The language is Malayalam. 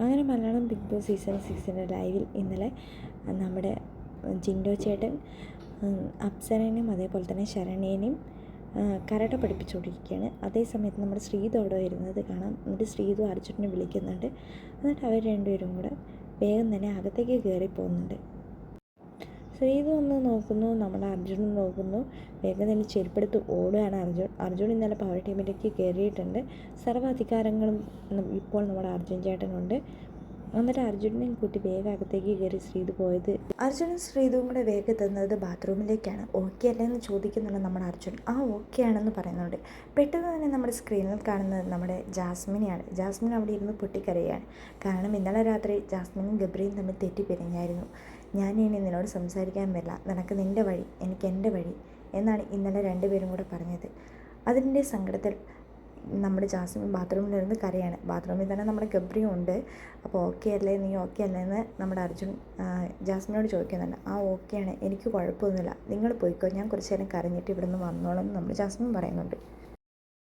അങ്ങനെ മലയാളം ബിഗ് ബോസ് സീസൺ സിക്സിന്റെ ലൈവിൽ ഇന്നലെ നമ്മുടെ ജിൻഡോ ചേട്ടൻ അപ്സരനെയും അതേപോലെ തന്നെ ശരണേനെയും കരട പഠിപ്പിച്ചുകൊണ്ടിരിക്കുകയാണ്. അതേ സമയത്ത് നമ്മുടെ ശ്രീതു അവിടെ വരുന്നത് കാണാം. എന്നിട്ട് ശ്രീതു അർജുനെ വിളിക്കുന്നുണ്ട്. എന്നിട്ട് അവർ രണ്ടുപേരും കൂടെ വേഗം തന്നെ അകത്തേക്ക് കയറി പോകുന്നുണ്ട്. ശ്രീതു ഒന്ന് നോക്കുന്നു നമ്മുടെ അർജുൻ നോക്കുന്നു. വേഗം തന്നെ ചെരുപ്പെടുത്ത് ഓടുകയാണ് അർജുൻ. അർജുൻ ഇന്നലെ പവർ ടീമിലേക്ക് കയറിയിട്ടുണ്ട്. സർവ അധികാരങ്ങളും ഇപ്പോൾ നമ്മുടെ അർജുൻ ചേട്ടനുണ്ട്. എന്നിട്ട് അർജുനെയും കൂട്ടി വേഗം അകത്തേക്ക് കയറി ശ്രീതു പോയത്. അർജുനും ശ്രീതുവും കൂടെ വേഗം എത്തുന്നത് ബാത്റൂമിലേക്കാണ്. ഓക്കെ അല്ലേ എന്ന് ചോദിക്കുന്നുണ്ട് നമ്മുടെ അർജുൻ. ആ ഓക്കെ ആണെന്ന് പറയുന്നുണ്ട്. പെട്ടെന്ന് തന്നെ നമ്മുടെ സ്ക്രീനിൽ കാണുന്നത് നമ്മുടെ ജാസ്മിനെയാണ്. ജാസ്മിൻ അവിടെ ഇരുന്ന് പൊട്ടിക്കരയാണ്. കാരണം ഇന്നലെ രാത്രി ജാസ്മിനും ഗബ്രിയും തമ്മിൽ തെറ്റിപ്പിരിഞ്ഞായിരുന്നു. ഞാൻ ഇനി നിന്നോട് സംസാരിക്കാൻ വരില്ല. നിനക്ക് നിന്റെ വഴി എനിക്ക് എന്റെ വഴി എന്നാണ് ഇന്നലെ രണ്ടുപേരും കൂടെ പറഞ്ഞത്. അതിന്റെ സങ്കടത്തിൽ നമ്മുടെ ജാസ്മിൻ ബാത്റൂമിലിരുന്ന് കരയാണ്. ബാത്റൂമിൽ തന്നെ നമ്മുടെ ഗബ്രിയും ഉണ്ട്. അപ്പോൾ ഓക്കെ അല്ലേ നീ ഓക്കെ അല്ലേ എന്ന് നമ്മുടെ അർജുൻ ജാസ്മിനോട് ചോദിക്കുന്നുണ്ട്. ആ ഓക്കെയാണ് എനിക്ക് കുഴപ്പമൊന്നുമില്ല. നിങ്ങൾ പോയിക്കോ. ഞാൻ കുറച്ച് നേരം കരഞ്ഞിട്ട് ഇവിടെ നിന്ന് വന്നോളാം എന്ന് നമ്മുടെ ജാസ്മിൻ പറയുന്നുണ്ട്.